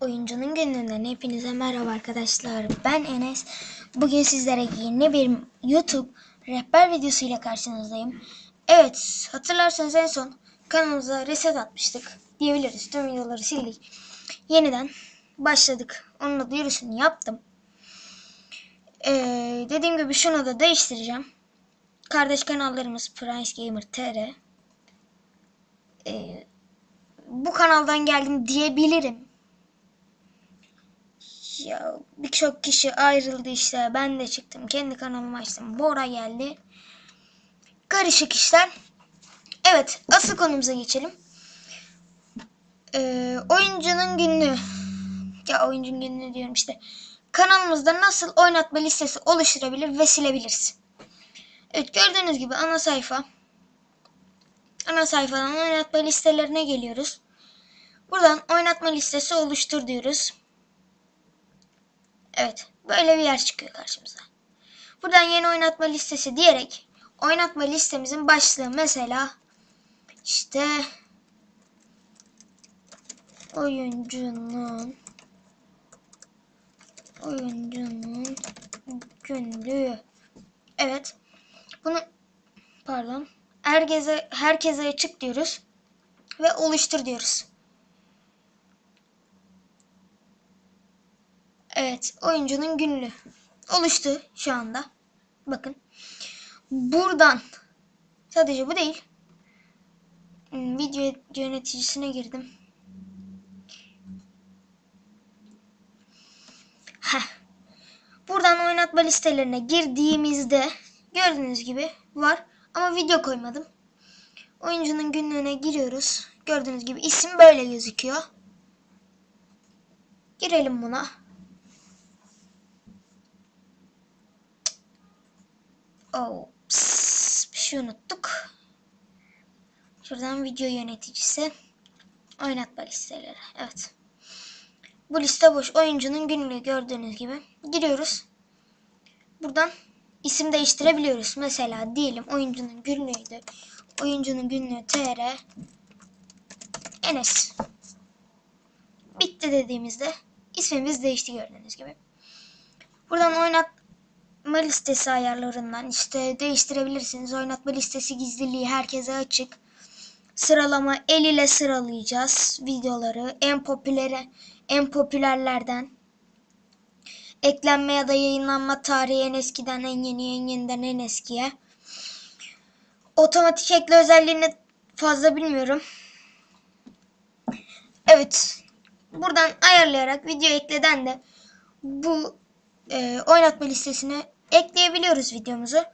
Oyuncunun günlüğünden hepinize merhaba arkadaşlar. Ben Enes. Bugün sizlere yeni bir YouTube rehber videosu ile karşınızdayım. Evet, hatırlarsanız en son kanalımıza reset atmıştık diyebiliriz. Tüm videoları sildik. Yeniden başladık. Onun da duyurusunu yaptım. Ee, dediğim gibi şunu da değiştireceğim. Kardeş kanallarımız Price Gamer TR. Ee, bu kanaldan geldim diyebilirim. Ya birçok kişi ayrıldı işte. Ben de çıktım. Kendi kanalımı açtım. Bora geldi. Karışık işler. Evet. Asıl konumuza geçelim. Ee, oyuncunun günlüğü. Ya oyuncunun günlüğü diyorum işte. Kanalımızda nasıl oynatma listesi oluşturabilir ve silebiliriz. Evet gördüğünüz gibi ana sayfa. Ana sayfadan oynatma listelerine geliyoruz. Buradan oynatma listesi oluştur diyoruz. Evet. Böyle bir yer çıkıyor karşımıza. Buradan yeni oynatma listesi diyerek oynatma listemizin başlığı mesela işte oyuncunun oyuncunun günlüğü. Evet. Bunu pardon. Herkese herkese açık diyoruz ve oluştur diyoruz. Evet, oyuncunun günlüğü oluştu şu anda. Bakın. Buradan sadece bu değil. Hmm, Video yöneticisine girdim. Heh. Buradan oynatma listelerine girdiğimizde gördüğünüz gibi var ama video koymadım. Oyuncunun günlüğüne giriyoruz. Gördüğünüz gibi isim böyle gözüküyor. Girelim buna. Ops, bir şey unuttuk. Şuradan video yöneticisi. Oynatma listeleri. Evet. Bu liste boş. Oyuncunun günlüğü gördüğünüz gibi. Giriyoruz. Buradan isim değiştirebiliyoruz. Mesela diyelim oyuncunun günlüğüydü. Oyuncunun günlüğü TR Enes. Bitti dediğimizde ismimiz değişti gördüğünüz gibi. Buradan oynatma listesi ayarlarından işte değiştirebilirsiniz. Oynatma listesi gizliliği herkese açık. Sıralama el ile sıralayacağız videoları. En popüleri, en popülerlerden. Eklenme ya da yayınlanma tarihi en eskiden en yeni, en yeniden en eskiye. Otomatik ekle özelliğini fazla bilmiyorum. Evet. Buradan ayarlayarak video ekleden de bu e, oynatma listesine ekleyebiliyoruz videomuzu.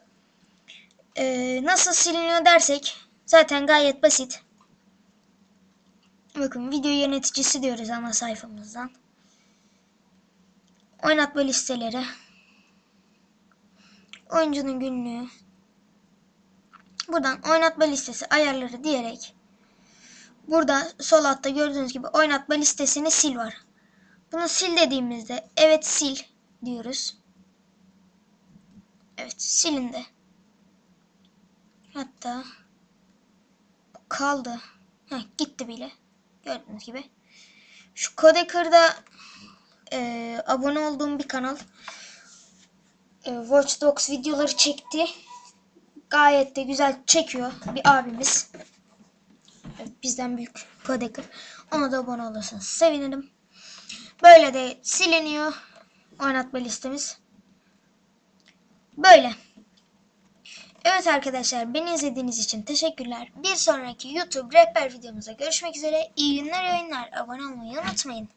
E, nasıl siliniyor dersek zaten gayet basit. Bakın video yöneticisi diyoruz ana sayfamızdan. Oynatma listeleri. Oyuncunun günlüğü. Buradan oynatma listesi ayarları diyerek burada sol altta gördüğünüz gibi oynatma listesini sil var. Bunu sil dediğimizde evet sil diyoruz. Evet silindi. Hatta bu kaldı. Heh, gitti bile. Gördüğünüz gibi. Şu Codeker'da e, abone olduğum bir kanal. E, Watch Dogs videoları çekti. Gayet de güzel çekiyor bir abimiz. Evet, bizden büyük Codeker. Ona da abone olursanız sevinirim. Böyle de siliniyor oynatma listemiz. Böyle. Evet arkadaşlar beni izlediğiniz için teşekkürler. Bir sonraki YouTube rehber videomuzda görüşmek üzere. İyi günler yayınlar. Abone olmayı unutmayın.